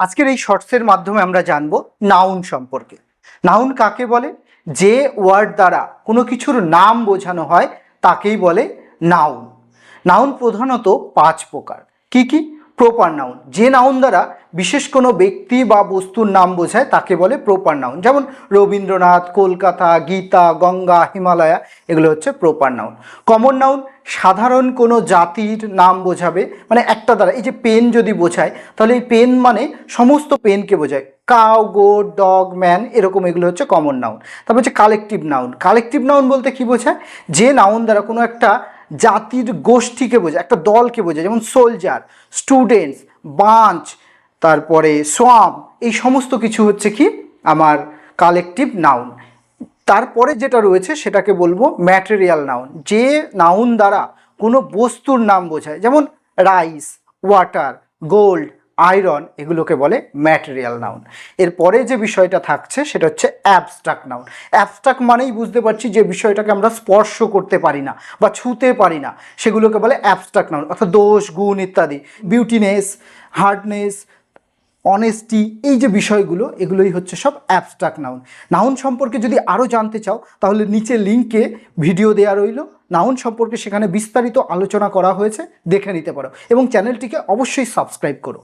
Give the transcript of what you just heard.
আজকের এই শর্টসের মাধ্যমে আমরা জানব নাউন সম্পর্কে। নাউন কাকে বলে? যে ওয়ার্ড দ্বারা কোনো কিছুর নাম বোঝানো হয়, তাকেই বলে নাউন। নাউন প্রধানত পাঁচ প্রকার। কি কি? Proper noun. যে নাউন দ্বারা বিশেষ কোনো ব্যক্তি বা বস্তুর নাম বোঝায়, তাকে বলে প্রপার নাউন। যেমন রবীন্দ্রনাথ, কলকাতা, গীতা, গঙ্গা, হিমালয়া, এগুলো হচ্ছে প্রপার নাউন। কমন নাউন সাধারণ কোনো জাতির নাম বোঝাবে মানে একটা দ্বারা। এই যে পেন যদি বোঝায়, তাহলে এই পেন মানে সমস্ত পেনকে বোঝায়। কাউ, গোট, ডগ, ম্যান, এরকম এগুলো হচ্ছে কমন নাউন। তারপর হচ্ছে কালেকটিভ নাউন। কালেকটিভ নাউন বলতে কি বোঝায়? যে নাউন দ্বারা কোনো একটা জাতির গোষ্ঠীকে বোঝায়, একটা দলকে বোঝায়, যেমন সোলজার স্টুডেন্টস বাঞ্চ তারপরে সোয়াম এই সমস্ত কিছু হচ্ছে কি? আমার কালেকটিভ নাউন তারপরে যেটা রয়েছে সেটাকে বলব ম্যাটেরিয়াল নাউন যে নাউন দ্বারা কোনো বস্তুর নাম বোঝায়, যেমন রাইস ওয়াটার গোল্ড আয়রন, এগুলোকে বলে ম্যাটেরিয়াল নাউন এরপরে যে বিষয়টা থাকছে, সেটা হচ্ছে অ্যাবস্ট্রাক্ট নাউন অ্যাবস্ট্রাক্ট মানেই বুঝতে পারছি যে বিষয়টাকে আমরা স্পর্শ করতে পারি না বা ছুঁতে পারি না। সেগুলোকে বলে অ্যাবস্ট্রাক্ট নাউন অর্থাৎ দোষ, গুণ ইত্যাদি। বিউটিনেস হার্ডনেস অনেস্টি এই যে বিষয়গুলো, এগুলোই হচ্ছে সব অ্যাবস্ট্রাক্ট নাউন নাউন সম্পর্কে যদি আরও জানতে চাও, তাহলে নিচে লিঙ্কে ভিডিও দেওয়া রইল। নাউন সম্পর্কে সেখানে বিস্তারিত আলোচনা করা হয়েছে, দেখে নিতে পারো। এবং চ্যানেলটিকে অবশ্যই সাবস্ক্রাইব করো।